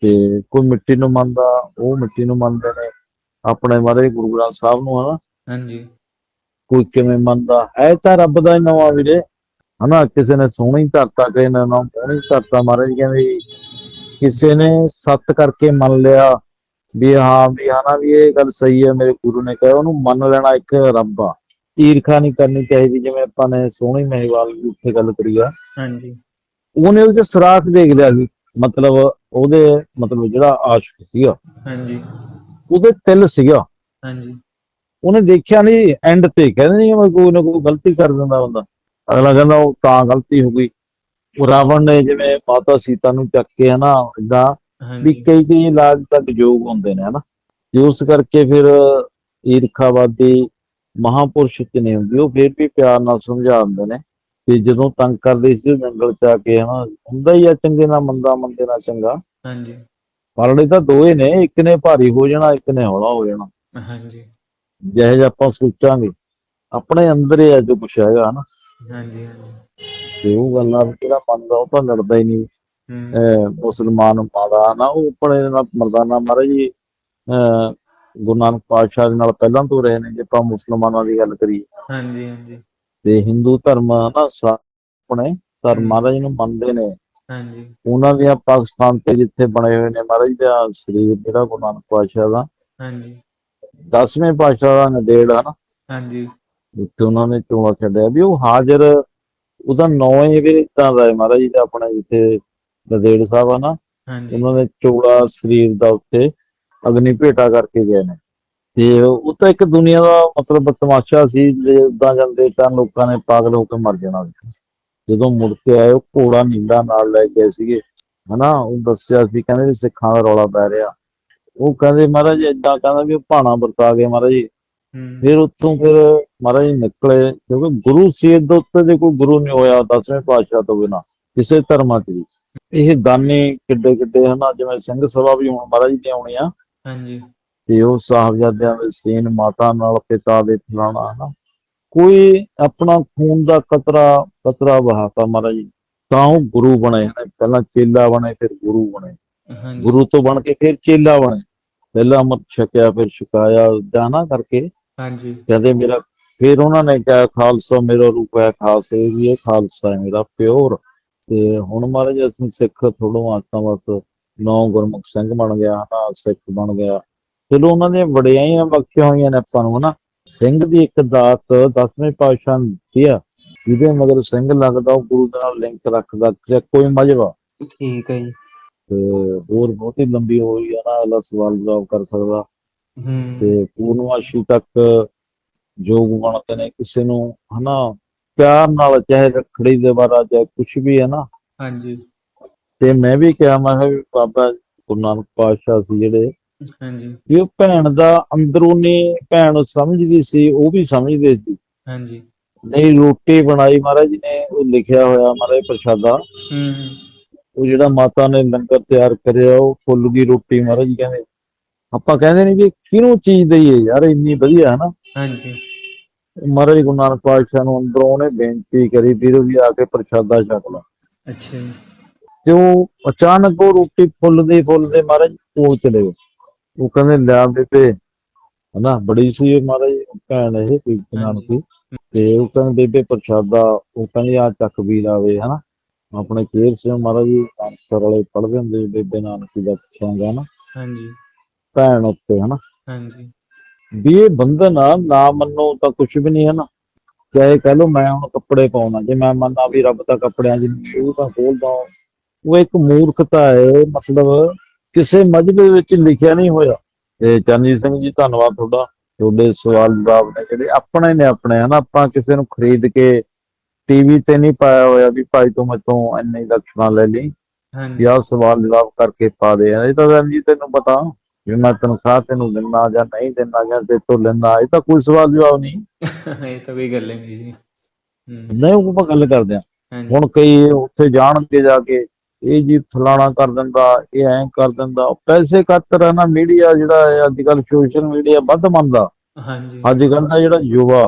B: ਤੇ ਕੋਈ ਮਿੱਟੀ ਨੂੰ ਮੰਨਦਾ ਉਹ ਮਿੱਟੀ ਨੂੰ ਮੰਨਦੇ ਨੇ ਆਪਣੇ ਮਾਰੇ ਗੁਰੂ ਗ੍ਰੰਥ ਸਾਹਿਬ ਨੂੰ ਹਨਾ।
A: ਹਾਂਜੀ।
B: ਕੋਈ ਕਿਵੇਂ ਮੰਨਦਾ ਹੈ ਤਾਂ ਰੱਬ ਦਾ ਹੀ ਨਵਾਂ ਵੀਰੇ। ਹਨਾ ਕਿਸੇ ਨੇ ਸੋਹਣੀ ਧਰਤਾ ਕਿਸੇ ਨੇ ਨਾ ਸੋਹਣੀ ਧਰਤਾ ਮਹਾਰਾਜ ਕਹਿੰਦੇ ਕਿਸੇ ਨੇ ਸੱਤ ਕਰਕੇ ਮੰਨ ਲਿਆ ਵੀ ਹਾਂ ਵੀ ਹਨਾ ਵੀ ਇਹ ਗੱਲ ਸਹੀ ਹੈ ਮੇਰੇ ਗੁਰੂ ਨੇ ਕਿਹਾ ਉਹਨੂੰ ਮੰਨ ਲੈਣਾ ਇੱਕ ਰੱਬ ਆ। ਈਰਖਾ ਨਹੀਂ ਕਰਨੀ ਚਾਹੀਦੀ ਜਿਵੇਂ ਆਪਾਂ ਨੇ ਸੋਹਣੀ ਮਹਿਵਾਲ ਦੀ ਉੱਥੇ ਗੱਲ ਕਰੀ ਆ।
A: ਹਾਂਜੀ।
B: ਉਹਨੇ ਉਹਦੇ ਸਰਾਖ ਦੇਖ ਲਿਆ ਸੀ ਮਤਲਬ ਉਹਦੇ ਮਤਲਬ ਜਿਹੜਾ ਆਸ਼ਕ ਸੀਗਾ।
A: ਹਾਂਜੀ।
B: ਉਹਦੇ ਤਿਲ ਸੀਗਾ।
A: ਹਾਂਜੀ।
B: ਉਹਨੇ ਦੇਖਿਆ ਨਹੀਂ ਐਂਡ ਤੇ ਕਹਿੰਦੇ ਨਹੀਂ ਮੈਂ ਕੋਈ ਨਾ ਕੋਈ ਗਲਤੀ ਕਰ ਦਿੰਦਾ ਬੰਦਾ। ਅਗਲਾ ਕਹਿੰਦਾ ਉਹ ਤਾਂ ਗਲਤੀ ਹੋ ਗਈ। ਉਹ ਰਾਵਣ ਨੇ ਜਿਵੇਂ ਮਾਤਾ ਸੀਤਾ ਨੂੰ ਚੱਕ ਕੇ ਹਨਾ ਇਦਾਂ ਵੀ ਕਈ ਕਈ ਇਲਾਜ ਤੱਕ ਯੋਗ ਹੁੰਦੇ ਨੇ ਹਨਾ। ਤੇ ਉਸ ਕਰਕੇ ਫਿਰ ਈਰਖਾਵਾਦੀ ਮਹਾਪੁਰਸ਼ ਨਹੀਂ ਹੁੰਦੀ ਉਹ ਫਿਰ ਵੀ ਪਿਆਰ ਨਾਲ ਸਮਝਾਉਂਦੇ ਨੇ ਤੇ ਜਦੋਂ ਤੰਗ ਕਰਦੇ ਸੀ ਉਹ ਜੰਗਲ ਚ ਆ ਕੇ ਹਨਾ ਹੁੰਦਾ ਹੀ ਆ ਚੰਗੇ ਨਾਲ ਮੰਦਾ ਮੰਦੇ ਨਾਲ ਚੰਗਾ।
A: ਹਾਂਜੀ।
B: ਤਾਂ ਦੋਏ ਨੇ ਇੱਕ ਨੇ ਭਾਰੀ ਹੋ ਜਾਣਾ ਇੱਕ ਨੇ ਹੌਲਾ ਹੋ ਜਾਣਾ।
A: ਹਾਂਜੀ।
B: ਜਿਹੇ ਜਿਹਾ ਆਪਾਂ ਸੋਚਾਂਗੇ ਆਪਣੇ ਅੰਦਰ ਹੀ ਆ ਜੋ ਕੁਛ ਹੈਗਾ ਨਾ
A: ਹਾਂਜੀ ਹਾਂਜੀ।
B: ਤੇ ਉਹ ਗੱਲਾਂ ਜਿਹੜਾ ਮੰਨਦਾ ਉਹ ਤਾਂ ਲੜਦਾ ਹੀ ਨਹੀਂ। ਮੁਸਲਮਾਨ ਮਾਦਾ ਨਾ ਉਹ ਆਪਣੇ ਨਾਲ ਮਰਦਾਨਾ ਮਹਾਰਾਜ ਜੀ ਗੁਰੂ ਨਾਨਕ ਪਾਤਸ਼ਾਹ ਦੇ ਨਾਲ ਪਹਿਲਾਂ ਤੋਂ ਰਹੇ ਨੇ ਜੇ ਆਪਾਂ ਮੁਸਲਮਾਨਾਂ ਦੀ ਗੱਲ ਕਰੀਏ।
A: ਹਾਂਜੀ ਹਾਂਜੀ।
B: ਤੇ ਹਿੰਦੂ ਧਰਮ ਨਾ ਆਪਣੇ ਧਰਮ। ਮਹਾਰਾਜ ਨੂੰ ਮੰਨਦੇ ਨੇ।
A: ਹਾਂਜੀ।
B: ਉਹਨਾਂ ਦੀਆਂ ਪਾਕਿਸਤਾਨ ਤੇ ਜਿੱਥੇ ਬਣੇ ਹੋਏ ਨੇ ਮਹਾਰਾਜ ਦਾ ਸਰੀਰ ਜਿਹੜਾ ਗੁਰੂ ਨਾਨਕ ਪਾਤਸ਼ਾਹ ਦਾ।
A: ਹਾਂਜੀ।
B: 10ਵੇਂ ਪਾਤਸ਼ਾਹ ਦਾ ਨਦੇੜ ਹਨਾ
A: ਹਾਂਜੀ।
B: ਜਿੱਥੇ ਉਹਨਾਂ ਨੇ ਚੋਲਾ ਛੱਡਿਆ ਵੀ ਉਹ ਹਾਜ਼ਰ ਉਹਦਾ ਨਾਂ ਹੀ ਵੀ ਇਦਾਂ ਦਾ ਮਹਾਰਾਜ ਜੀ ਦਾ ਆਪਣਾ ਜਿੱਥੇ ਨਦੇੜ ਸਾਹਿਬ ਆ ਨਾ।
A: ਹਾਂਜੀ।
B: ਉਹਨਾਂ ਨੇ ਚੋਲਾ ਸਰੀਰ ਦਾ ਉੱਤੇ ਅਗਨੀ ਭੇਟਾ ਕਰਕੇ ਗਏ ਨੇ। ਤੇ ਉਹ ਤਾਂ ਇੱਕ ਦੁਨੀਆ ਦਾ ਮਤਲਬ ਤਮਾਸ਼ਾ ਸੀ ਜੇ ਉਦਾਂ ਜਾਂਦੇ ਤਾਂ ਲੋਕਾਂ ਨੇ ਪਾਗਲ ਹੋ ਕੇ ਮਰ ਜਾਣਾ। ਜਦੋਂ ਮੁੜ ਕੇ ਆਏ ਉਹ ਘੋੜਾ ਨੀਲਾ ਨਾਲ ਲੈ ਗਏ ਸੀਗੇ। ਹਨਾ ਉਹ ਦੱਸਿਆ ਸੀ ਕਹਿੰਦੇ ਵੀ ਸਿੱਖਾਂ ਦਾ ਰੌਲਾ ਪੈ ਰਿਹਾ। ਉਹ ਕਹਿੰਦੇ ਮਹਾਰਾਜ ਏਦਾਂ ਕਹਿੰਦਾ ਵੀ ਉਹ ਭਾਣਾ ਵਰਤਾ ਗਏ ਮਹਾਰਾਜ। ਜੀ ਫਿਰ ਉੱਥੋਂ ਫਿਰ ਮਹਾਰਾਜ ਨਿਕਲੇ ਕਿਉਂਕਿ ਗੁਰੂ ਸੀਤ ਦੇ ਉੱਤੇ ਦੇ ਕੋਈ ਗੁਰੂ ਨਹੀਂ ਹੋਇਆ ਦਸਵੇਂ ਪਾਤਸ਼ਾਹ ਤੋਂ ਬਿਨਾ ਕਿਸੇ ਧਰਮਾਂ ਵੀ। ਇਹ ਦਾਨੇ ਕਿੱਡੇ ਕਿੱਡੇ ਹਨਾ ਜਿਵੇਂ ਸਿੰਘ ਸਭਾ ਵੀ ਹੁਣ ਮਹਾਰਾਜ ਦੀ ਆਉਣੀ ਆ
A: ਹਾਂਜੀ।
B: ਤੇ ਉਹ ਸਾਹਿਬਜ਼ਾਦਿਆਂ ਦੇ ਸੀਨ ਮਾਤਾ ਨਾਲ ਪਿਤਾ ਦੇ ਫਲਾਣਾ ਹਨਾ। ਕੋਈ ਆਪਣਾ ਖੂਨ ਦਾ ਕਤਰਾ ਕਤਰਾ ਵਹਾਤਾ ਮਹਾਰਾਜ ਜੀ ਤਾਂ ਉਹ ਗੁਰੂ ਬਣੇ ਹਨ ਪਹਿਲਾਂ ਚੇਲਾ ਬਣੇ ਫਿਰ ਗੁਰੂ ਬਣੇ।
A: ਹਾਂਜੀ।
B: ਗੁਰੂ ਤੋਂ ਬਣ ਕੇ ਫਿਰ ਚੇਲਾ ਬਣੇ। ਪਹਿਲਾਂ ਅੰਮ੍ਰਿਤ ਛਕਿਆ ਫਿਰ ਛਕਾਇਆ ਜਾਣਾ ਕਰਕੇ।
A: ਹਾਂਜੀ।
B: ਕਹਿੰਦੇ ਮੇਰਾ ਫਿਰ ਉਹਨਾਂ ਨੇ ਕਿਹਾ ਖਾਲਸਾ ਮੇਰਾ ਰੂਪ ਹੈ ਖਾਲਸੇ ਵੀ ਇਹ ਖਾਲਸਾ ਹੈ ਮੇਰਾ ਪਿਓਰ। ਤੇ ਹੁਣ ਮਹਾਰਾਜ ਅਸੀਂ ਸਿੱਖ ਥੋੜੋਂ ਆਸਾਂ ਬਸ ਨੌ ਗੁਰਮੁਖ ਸਿੰਘ ਬਣ ਗਿਆ ਹਨਾ ਸਿੱਖ ਬਣ ਗਿਆ। ਚਲੋ ਉਹਨਾਂ ਦੀਆਂ ਵਡਿਆਈਆਂ ਬਖਸ਼ੀਆਂ ਹੋਈਆਂ ਨੇ ਆਪਾਂ ਨੂੰ ਹਨਾ? ਸਿੰਘ ਦੀ ਇੱਕ ਦਾਤ ਦਸਵੇਂ ਪਾਤਸ਼ਾਹ ਦਿੱਤੀ ਆ। ਜਿਹਦੇ ਮਗਰ ਸਿੰਘ ਲੱਗਦਾ ਉਹ ਗੁਰੂ ਦੇ ਨਾਲ ਲਿੰਕ ਰੱਖਦਾ ਚਾਹੇ ਕੋਈ ਮਜਬਾ
A: ਠੀਕ ਹੈ ਜੀ।
B: ਤੇ ਹੋਰ ਬਹੁਤੀ ਲੰਬੀ ਹੋਈ ਆ ਨਾ ਅਗਲਾ ਸਵਾਲ ਜਵਾਬ ਕਰ ਸਕਦਾ।
A: ਹੂੰ।
B: ਤੇ ਪੂਰਨਮਾਸ਼ੀ ਤੱਕ ਯੋਗ ਬਣਦੇ ਨੇ ਕਿਸੇ ਨੂੰ ਹਨਾ? ਪਿਆਰ ਨਾਲ ਚਾਹੇ ਰੱਖੜੀ ਦੇ ਬਾਰਾ ਚਾਹੇ ਕੁਝ ਵੀ ਹੈ ਨਾ।
A: ਹਾਂਜੀ।
B: ਤੇ ਮੈਂ ਵੀ ਕਿਹਾ ਮੈਂ ਕਿਹਾ ਵੀ ਬਾਬਾ ਗੁਰੂ ਨਾਨਕ ਪਾਤਸ਼ਾਹ ਸੀ ਜਿਹੜੇ।
A: ਹਾਂਜੀ।
B: ਵੀ ਉਹ ਭੈਣ ਦਾ ਅੰਦਰੂਨੀ ਭੈਣ ਸਮਝਦੀ ਸੀ ਉਹ ਵੀ ਸਮਝਦੇ ਸੀ।
A: ਹਾਂਜੀ।
B: ਨਹੀਂ ਰੋਟੀ ਬਣਾਈ ਮਹਾਰਾਜ ਨੇ ਉਹ ਲਿਖਿਆ ਹੋਇਆ ਮਹਾਰਾਜ ਪ੍ਰਸ਼ਾਦਾ।
A: ਹੂੰ
B: ਉਹ ਜਿਹੜਾ ਮਾਤਾ ਨੇ ਲੰਗਰ ਤਿਆਰ ਕਰਿਆ ਉਹ ਫੁੱਲ ਦੀ ਰੋਟੀ ਮਹਾਰਾਜ ਕਹਿੰਦੇ। ਆਪਾਂ ਕਹਿੰਦੇ ਨੇ ਵੀ ਕਿਹਨੂੰ ਚੀਜ਼ ਦਈਏ ਯਾਰ ਇੰਨੀ ਵਧੀਆ ਹੈ ਨਾ
A: ਹਾਂਜੀ।
B: ਮਹਾਰਾਜ ਗੁਰੂ ਨਾਨਕ ਪਾਤਸ਼ਾਹ ਨੂੰ ਅੰਦਰੋਂ ਉਹਨੇ ਬੇਨਤੀ ਕਰੀ ਵੀਰੋ ਵੀ ਆ ਕੇ ਪ੍ਰਸ਼ਾਦਾ ਛਕ ਲਾ।
A: ਅੱਛਾ ਜੀ।
B: ਤੇ ਉਹ ਅਚਾਨਕ ਉਹ ਰੋਟੀ ਫੁੱਲਦੇ ਫੁੱਲਦੇ ਮਹਾਰਾਜ ਕੋਲ ਚਲੇ ਗਏ। ਉਹ ਕਹਿੰਦੇ ਲਿਆ ਬੇਬੇ ਹਨਾ ਬੜੀ ਸੀ ਇਹ ਮਹਾਰਾਜ ਭੈਣ ਇਹ ਨਾਨਕ ਦੀ। ਤੇ ਉਹ ਕਹਿੰਦੇ ਬੇਬੇ ਪ੍ਰਸ਼ਾਦਾ ਉਹ ਕਹਿੰਦੇ ਆ ਚੱਕ ਵੀਰ ਆਵੇ ਹਨਾ। ਆਪਣੇ ਕੇਰ ਸਿੰਘ ਮਹਾਰਾਜ ਜੀ ਅੰਤਰ ਵਾਲੇ ਪੜ੍ਹਦੇ ਹੁੰਦੇ ਸੀ, ਬੇਬੇ ਨਾਨਕੀ ਦਾ ਪੁੱਛਾਂਗਾ ਨਾ।
A: ਹਾਂਜੀ।
B: ਭੈਣ ਉੱਤੇ ਹਨਾ।
A: ਹਾਂਜੀ।
B: ਵੀ ਇਹ ਬੰਧਨ ਆ ਨਾ ਮੰਨੋ ਤਾਂ ਕੁਝ ਵੀ ਨਹੀਂ ਹੈ ਨਾ ਚਾਹੇ ਕਹਿ ਲਓ ਮੈਂ ਹੁਣ ਕੱਪੜੇ ਪਾਉਣਾ ਜੇ ਮੈਂ ਮੰਨਾਂ ਵੀ ਰੱਬ ਤਾਂ ਕੱਪੜਿਆਂ ਨਹੀਂ, ਉਹ ਤਾਂ ਖੋਲਦਾ ਉਹ ਇੱਕ ਮੂਰਖਤਾ ਹੈ ਮਤਲਬ ਕਿਸੇ ਮਜਬੇ ਵਿੱਚ ਲਿਖਿਆ ਨਹੀਂ ਹੋਇਆ। ਤੇ ਚਰਨਜੀਤ ਸਿੰਘ ਜੀ ਧੰਨਵਾਦ ਤੁਹਾਡਾ। ਤੁਹਾਡੇ ਸਵਾਲ ਜਵਾਬ ਨੇ ਜਿਹੜੇ ਆਪਣੇ ਨੇ ਆਪਣੇ ਹਨਾ? ਆਪਾਂ ਕਿਸੇ ਨੂੰ ਖਰੀਦ ਕੇ ਟੀਵੀ ਤੇ ਨਹੀਂ ਪਾਇਆ ਹੋਇਆ ਵੀ ਭਾਈ ਤੂੰ ਮੈਥੋਂ ਇੰਨੀ ਦਕਸ਼ਨਾ ਲੈ ਲਈ।
A: ਹਾਂਜੀ।
B: ਜਾਂ ਸਵਾਲ ਜਵਾਬ ਕਰਕੇ ਪਾ ਦੇ। ਇਹ ਤਾਂ ਜੀ ਤੈਨੂੰ ਪਤਾ ਵੀ ਮੈਂ ਤਨਖਾਹ ਤੈਨੂੰ ਦਿੰਦਾ ਜਾਂ ਨਹੀਂ ਦਿੰਦਾ ਜਾਂ ਤੇ ਤੋਂ ਲੈਂਦਾ ਇਹ ਤਾਂ ਕੋਈ ਸਵਾਲ ਜਵਾਬ ਨਹੀਂ। <laughs>
A: ਇਹ ਤਾਂ ਕੋਈ ਗੱਲ ਨਹੀਂ ਜੀ।
B: ਨਹੀਂ ਉਹ ਆਪਾਂ ਗੱਲ ਕਰਦੇ ਆ ਹੁਣ ਕਈ ਉੱਥੇ ਜਾਣਗੇ ਜਾ ਕੇ ਇਹ ਜੀ ਫਲਾਣਾ ਕਰ ਦਿੰਦਾ ਇਹ ਐਂ ਕਰ ਦਿੰਦਾ। ਪੈਸੇ ਖਾਤਰ ਨਾ ਮੀਡੀਆ ਜਿਹੜਾ ਹੈ ਅੱਜ ਕੱਲ ਸੋਸ਼ਲ ਮੀਡੀਆ ਵੱਧ ਮੰਨਦਾ।
A: ਹਾਂਜੀ।
B: ਅੱਜ ਕੱਲ ਦਾ ਜਿਹੜਾ ਯੁਵਾ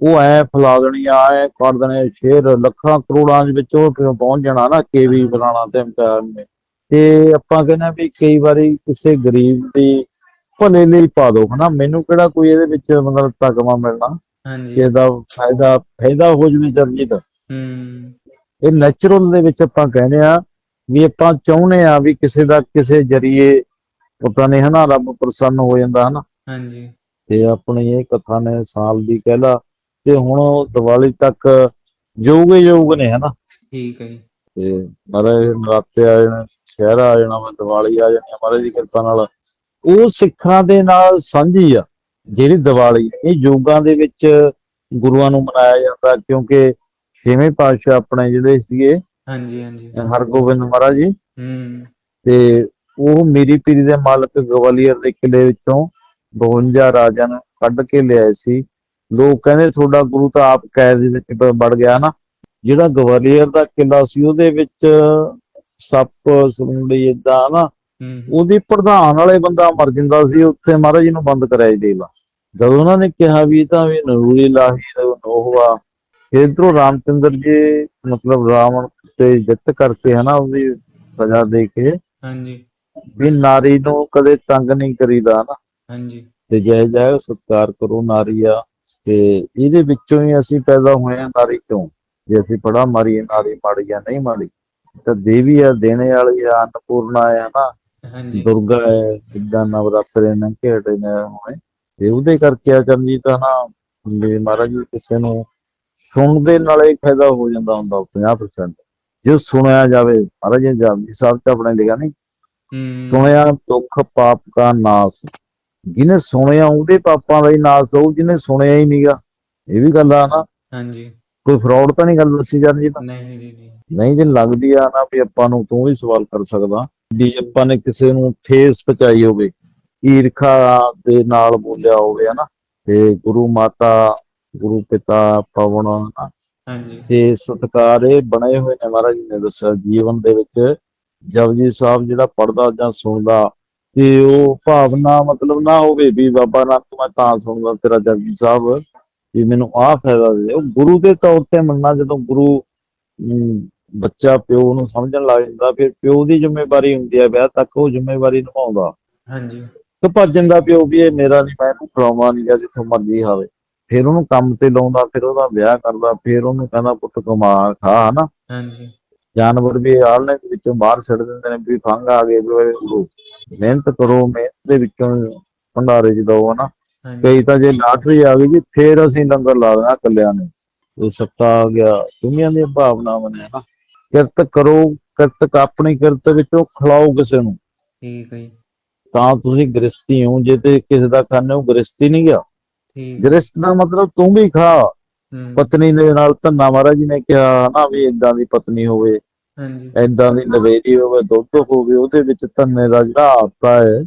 B: ਉਹ ਐ ਫਲਾ ਦੇਣੀ ਆ ਐ ਕਰ ਦੇਣੇ ਸ਼ੇਰ ਲੱਖਾਂ ਕਰੋੜਾਂ ਦੇ ਵਿੱਚ ਉਹ ਪਹੁੰਚ ਜਾਣਾ ਨਾ ਕੇਵੀ ਫਲਾਣਾ ਤੇ ਇਮਤਿਹਾਨ ਨੇ। ਤੇ ਆਪਾਂ ਕਹਿੰਦੇ ਵੀ ਕਈ ਵਾਰੀ ਕਿਸੇ ਗਰੀਬ ਦੀ ਭਲੇ ਲਈ ਪਾ ਦੋ ਹਨਾ? ਮੈਨੂੰ ਕਿਹੜਾ ਕੋਈ ਇਹਦੇ ਵਿੱਚ ਮਤਲਬ ਤਕਮਾ ਮਿਲਣਾ?
A: ਹਾਂਜੀ।
B: ਇਹਦਾ ਫਾਇਦਾ ਫਾਇਦਾ ਹੋ ਜਵੇ ਜਰਜੀਤ
A: ਹੂੰ।
B: ਇਹ ਨੈਚੁਰਲ ਦੇ ਵਿੱਚ ਆਪਾਂ ਕਹਿੰਦੇ ਆ ਵੀ ਆਪਾਂ ਚਾਹੁੰਦੇ ਆ ਵੀ ਕਿਸੇ ਦਾ ਕਿਸੇ ਜਰੀਏ ਪਤਾ ਨਹੀਂ ਹਨਾ ਰੱਬ ਪ੍ਰਸੰਨ ਹੋ ਜਾਂਦਾ ਹਨਾ।
A: ਹਾਂਜੀ।
B: ਤੇ ਆਪਣੀ ਇਹ ਕਥਾ ਨੇ ਸਾਲ ਦੀ ਕਹਿਲਾ ਤੇ ਹੁਣ ਦੀਵਾਲੀ ਤੱਕ ਹੀ ਯੋਗ ਨੇ ਹਨਾ।
A: ਠੀਕ ਹੈ ਜੀ।
B: ਤੇ ਮਹਾਰਾਜ ਨਰਾਤੇ ਆ ਜਾਣੇ ਸ਼ਹਿਰ ਆ ਜਾਣਾ ਵਾ ਦੀਵਾਲੀ ਆ ਜਾਣੀ ਮਹਾਰਾਜ ਦੀ ਕਿਰਪਾ ਨਾਲ। ਉਹ ਸਿੱਖਾਂ ਦੇ ਨਾਲ ਸਾਂਝੀ ਆ ਜਿਹੜੀ ਦੀਵਾਲੀ। ਇਹ ਯੋਗਾਂ ਦੇ ਵਿੱਚ ਗੁਰੂਆਂ ਨੂੰ ਮਨਾਇਆ ਜਾਂਦਾ ਕਿਉਂਕਿ ਛੇਵੇਂ ਪਾਤਸ਼ਾਹ ਆਪਣੇ ਜਿਹੜੇ ਸੀਗੇ
A: ਹਾਂਜੀ ਹਾਂਜੀ।
B: ਹਰਗੋਬਿੰਦ ਮਹਾਰਾਜ ਜੀ।
A: ਹੂੰ।
B: ਤੇ ਉਹ ਮੇਰੀ ਪੀਰੀ ਦੇ ਮਾਲਕ ਗਵਾਲੀਅਰ ਦੇ ਕਿਲੇ ਵਿੱਚੋਂ 52 ਰਾਜਿਆਂ ਨੂੰ ਕੱਢ ਕੇ ਲਿਆਏ ਸੀ। ਲੋਕ ਕਹਿੰਦੇ ਤੁਹਾਡਾ ਗੁਰੂ ਤਾਂ ਆਪ ਕੈਦ ਦੇ ਵਿੱਚ ਬ- ਵੜ ਗਿਆ ਨਾ। ਜਿਹੜਾ ਗਵਾਲੀਅਰ ਦਾ ਕਿਲਾ ਸੀ ਉਹਦੇ ਵਿੱਚ ਸੱਪ ਸੁੰਡੀ ਇਦਾਂ ਨਾ
A: ਹੂੰ
B: ਉਹਦੀ ਪ੍ਰਧਾਨ ਵਾਲੇ ਬੰਦਾ ਮਰ ਜਾਂਦਾ ਸੀ ਉੱਥੇ ਮਹਾਰਾਜ ਜੀ ਨੂੰ ਬੰਦ ਕਰਾਇਆ ਜੀ ਦੇਲਾ ਜਦੋਂ ਉਹਨਾਂ ਨੇ ਕਿਹਾ ਵੀ ਇਹ ਤਾਂ ਵੀ ਨਰੂਲੀ ਲਾਹੀ ਫਿਰ ਇੱਧਰੋਂ ਰਾਮਚੰਦਰ ਜੀ ਮਤਲਬ ਰਾਵਣ ਤੇ ਜਿੱਤ ਕਰਕੇ ਹਨਾ ਉਹਦੀ ਸਜ਼ਾ ਦੇ ਕੇ
A: ਹਾਂਜੀ।
B: ਵੀ ਨਾਰੀ ਨੂੰ ਕਦੇ ਤੰਗ ਨਹੀਂ ਕਰੀਦਾ ਨਾ
A: ਹਾਂਜੀ।
B: ਤੇ ਜੈ ਜੈ ਸਤਿਕਾਰ ਕਰੋ ਨਾਰੀ ਆ ਤੇ ਇਹਦੇ ਵਿੱਚੋਂ ਹੀ ਅਸੀਂ ਪੈਦਾ ਹੋਏ ਆ ਨਾਰੀ ਤੋਂ ਜੇ ਅਸੀਂ ਪੜਾ ਮਾਰੀਏ ਨਾਰੀ ਮਾੜੀ ਆ ਨਹੀਂ ਮਾੜੀ ਤਾਂ ਦੇਵੀ ਆ ਦੇਣੇ ਵਾਲੀ ਆ ਅੰਨਪੂਰਨਾ ਆ ਨਾ।
A: ਹਾਂਜੀ।
B: ਦੁਰਗਾ ਹੈ ਜਿੱਦਾਂ ਨਵਰਾਤਰੇ ਨੇ ਖੇਡੇ ਨੇ ਹੋਏ ਤੇ ਉਹਦੇ ਕਰਕੇ ਆ ਚਰਨਜੀਤ ਆ ਨਾ ਮਹਾਰਾਜ ਜੀ ਕਿਸੇ ਨੂੰ ਸੁਣਨ ਦੇ ਨਾਲ ਹੀ ਫਾਇਦਾ ਹੋ ਜਾਂਦਾ ਹੁੰਦਾ 50% ਜੇ ਸੁਣਿਆ ਜਾਵੇ ਮਹਾਰਾਜ ਜੀ ਜਪਜੀ ਸਾਹਿਬ ਚ ਆਪਣੇ ਲਿਖਿਆ ਨਹੀਂ।
A: ਹੂੰ।
B: ਸੁਣਿਆ ਦੁੱਖ ਪਾਪ ਕਾ ਨਾਸ। ਜਿਹਨੇ ਸੁਣਿਆ ਉਹਦੇ ਪਾਪਾਂ ਦਾ ਹੀ ਨਾਸ ਹੋਊ ਜਿਹਨੇ ਸੁਣਿਆ ਹੀ ਨਹੀਂਗਾ ਇਹ ਵੀ ਗੱਲ ਆ ਨਾ।
A: ਹਾਂਜੀ।
B: ਕੋਈ ਫਰਾਡ ਤਾਂ ਨਹੀਂ ਗੱਲ ਦੱਸੀ ਜਾਂਦੀ ਤਾਂ।
A: ਨਹੀਂ ਜੀ ਨਹੀਂ।
B: ਨਹੀਂ ਜੇ ਲੱਗਦੀ ਆ ਨਾ ਵੀ ਆਪਾਂ ਨੂੰ ਤੂੰ ਵੀ ਸਵਾਲ ਕਰ ਸਕਦਾ ਵੀ ਆਪਾਂ ਨੇ ਕਿਸੇ ਨੂੰ ਠੇਸ ਪਹੁੰਚਾਈ ਹੋਵੇ ਈਰਖਾ ਦੇ ਨਾਲ ਬੋਲਿਆ ਹੋਵੇ ਹਨਾ। ਤੇ ਗੁਰੂ ਮਾਤਾ ਗੁਰੂ ਪਿਤਾ ਪਵਨ
A: ਹਾਂਜੀ।
B: ਤੇ ਸਤਕਾਰ ਬਣੇ ਹੋਏ ਨੇ ਮਹਾਰਾਜ ਜੀ ਨੇ ਦੱਸਿਆ ਜੀਵਨ ਦੇ ਵਿੱਚ ਜਪਜੀ ਸਾਹਿਬ ਜਿਹੜਾ ਪੜਦਾ ਜਾਂ ਸੁਣਦਾ ਤੇ ਉਹ ਭਾਵਨਾ ਮਤਲਬ ਨਾ ਹੋਵੇ ਵੀ ਬਾਬਾ ਨਾਨਕ ਮੈਂ ਤਾਂ ਸੁਣਦਾ ਤੇਰਾ ਜਪਜੀ ਸਾਹਿਬ ਵੀ ਮੈਨੂੰ ਆਹ ਫਾਇਦਾ ਦੇ ਉਹ ਗੁਰੂ ਦੇ ਤੌਰ ਤੇ ਮੰਨਣਾ ਜਦੋਂ ਗੁਰੂ ਬੱਚਾ ਪਿਓ ਨੂੰ ਸਮਝਣ ਲੱਗ ਜਾਂਦਾ ਫਿਰ ਪਿਓ ਦੀ ਜ਼ਿੰਮੇਵਾਰੀ ਹੁੰਦੀ ਹੈ ਵਿਆਹ ਤੱਕ ਉਹ ਜ਼ਿੰਮੇਵਾਰੀ ਨਿਭਾਉਂਦਾ।
A: ਹਾਂਜੀ।
B: ਤੇ ਭੱਜਣ ਦਾ ਪਿਓ ਵੀ ਇਹ ਮੇਰਾ ਨਹੀਂ ਮੈਂ ਖਵਾਉਣਾ ਨਹੀਂ ਜਿੱਥੋਂ ਮਰਜ਼ੀ ਹਾਵੇ ਫਿਰ ਉਹਨੂੰ ਕੰਮ ਤੇ ਲਾਉਂਦਾ ਫਿਰ ਉਹਦਾ ਵਿਆਹ ਕਰਦਾ ਫਿਰ ਉਹਨੂੰ ਕਹਿੰਦਾ ਪੁੱਤ ਕਮਾ ਖਾ ਹਨਾ?
A: ਹਾਂਜੀ।
B: ਜਾਨਵਰ ਵੀ ਆਲਣੇ ਦੇ ਵਿੱਚੋਂ ਬਾਹਰ ਛੱਡ ਦਿੰਦੇ ਨੇ ਵੀ ਫੰਗ ਆ ਗਏ ਮਿਹਨਤ ਕਰੋ ਮਿਹਨਤ ਦੇ ਵਿੱਚੋਂ ਭੰਡਾਰੇ ਚ ਦਓ ਹਨਾ? ਕਈ ਤਾਂ ਜੇ ਲਾਟਰੀ ਆ ਗਈ ਜੀ ਫੇਰ ਅਸੀਂ ਲੰਗਰ ਲਾ ਦੇਣਾ ਕੱਲਿਆਂ ਨੇ। ਇਹ ਸੱਤਾ ਆ ਗਿਆ ਦੁਨੀਆ ਦੀਆਂ ਭਾਵਨਾਵਾਂ ਨੇ ਹਨਾ? ਕਿਰਤ ਕਰੋ ਕਿਰਤ ਆਪਣੀ ਕਿਰਤ ਵਿੱਚੋਂ ਖਿਲਾਓ ਕਿਸੇ ਨੂੰ।
A: ਠੀਕ ਹੈ
B: ਤਾਂ ਤੁਸੀਂ ਗ੍ਰਸਤੀ ਹੋ ਜੇ ਤੇ ਕਿਸੇ ਦਾ ਖਾਣੇ ਉਹ ਗ੍ਰਸਤੀ ਨਹੀਂ ਗਿਆ ਗ੍ਰਸਤ ਦਾ ਮਤਲਬ ਤੂੰ ਵੀ ਖਾ। ਪਤਨੀ ਦੇ ਨਾਲ ਧੰਨਾ ਮਹਾਰਾਜ ਜੀ ਨੇ ਕਿਹਾ ਨਾ ਵੀ ਇਦਾਂ ਦੀ ਪਤਨੀ ਹੋਵੇ
A: ਹਾਂਜੀ।
B: ਇਦਾਂ ਦੀ ਨਵੇਦੀ ਹੋਵੇ ਦੁੱਧ ਹੋਵੇ ਉਹਦੇ ਵਿੱਚ ਧੰਨੇ ਦਾ ਜਿਹੜਾ ਆਰਤਾ ਹੈ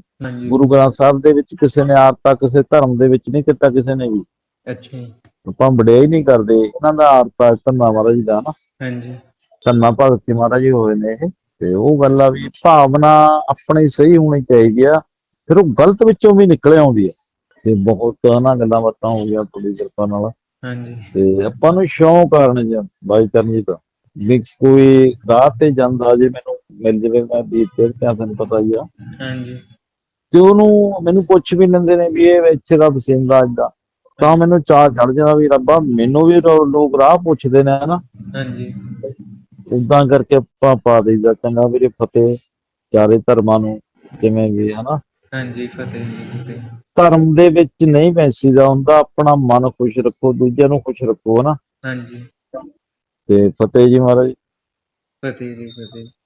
B: ਗੁਰੂ ਗ੍ਰੰਥ ਸਾਹਿਬ ਦੇ ਵਿੱਚ ਕਿਸੇ ਨੇ ਆਰਤਾ ਕਿਸੇ ਧਰਮ ਦੇ ਵਿੱਚ ਨਹੀਂ ਕੀਤਾ ਕਿਸੇ ਨੇ ਵੀ।
A: ਅੱਛਾ
B: ਆਪਾਂ ਵਡਿਆਈ ਨਹੀਂ ਕਰਦੇ ਇਹਨਾਂ ਦਾ ਆਰਤਾ ਧੰਨਾ ਮਹਾਰਾਜ ਜੀ ਦਾ ਨਾ।
A: ਹਾਂਜੀ।
B: ਧੰਨਾ ਭਗਤ ਜੀ ਮਹਾਰਾਜ ਜੀ ਹੋਏ ਨੇ ਇਹ। ਤੇ ਉਹ ਗੱਲ ਆ ਵੀ ਭਾਵਨਾ ਆਪਣੀ ਸਹੀ ਹੋਣੀ ਚਾਹੀਦੀ ਆ ਫਿਰ ਉਹ ਗਲਤ ਵਿੱਚੋਂ ਵੀ ਨਿਕਲ ਆਉਂਦੀ ਹੈ ਤੇ ਬਹੁਤ ਨਾ ਗੱਲਾਂ ਬਾਤਾਂ ਹੋ ਗਿਆ ਤੁਹਾਡੀ ਕਿਰਪਾ ਨਾਲ।
A: ਹਾਂਜੀ।
B: ਤੇ ਆਪਾਂ ਨੂੰ ਸ਼ੌਂਕ ਕਰਨ ਜਾਂ ਬਾਈ ਕਰਨੀ ਤਾਂ ਵੀ ਕੋਈ ਰਾਹ ਤੇ ਜਾਂਦਾ ਜੇ ਮੈਨੂੰ ਮਿਲ ਜਵੇ ਮੈਂ ਬੀਤ ਤੇ ਤੁਹਾਨੂੰ ਪਤਾ ਹੀ ਆ।
A: ਹਾਂਜੀ।
B: ਤੇ ਉਹਨੂੰ ਮੈਨੂੰ ਪੁੱਛ ਵੀ ਲੈਂਦੇ ਨੇ ਵੀ ਇਹ ਇੱਥੇ ਦਾ ਵਸਿੰਦਾ ਏਦਾਂ। ਤਾਂ ਮੈਨੂੰ ਚਾਹ ਚੜ ਜਾਂਦਾ ਵੀ ਰੱਬਾ ਮੈਨੂੰ ਵੀ ਲੋਕ ਰਾਹ ਪੁੱਛਦੇ ਨੇ ਹਨਾ।
A: ਹਾਂਜੀ।
B: ਉਦਾਂ ਕਰਕੇ ਆਪਾਂ ਪਾ ਦਈਦਾ ਚੰਗਾ ਵੀਰੇ ਫਤਿਹ। ਚਾਰੇ ਧਰਮਾਂ ਨੂੰ ਜਿਵੇਂ ਵੀ ਹਨਾ।
A: ਹਾਂਜੀ ਫਤਿਹ ਜੀ ਫਤਿਹ।
B: ਧਰਮ ਦੇ ਵਿੱਚ ਨਹੀਂ ਪੈਸੀਦਾ ਹੁੰਦਾ ਆਪਣਾ ਮਨ ਖੁਸ਼ ਰੱਖੋ ਦੂਜਿਆਂ ਨੂੰ ਖੁਸ਼ ਰੱਖੋ ਹਨਾ?
A: ਹਾਂਜੀ।
B: ਤੇ ਫਤਿਹ ਜੀ ਮਹਾਰਾਜ।
A: ਫਤਿਹ ਜੀ ਫਤਿਹ।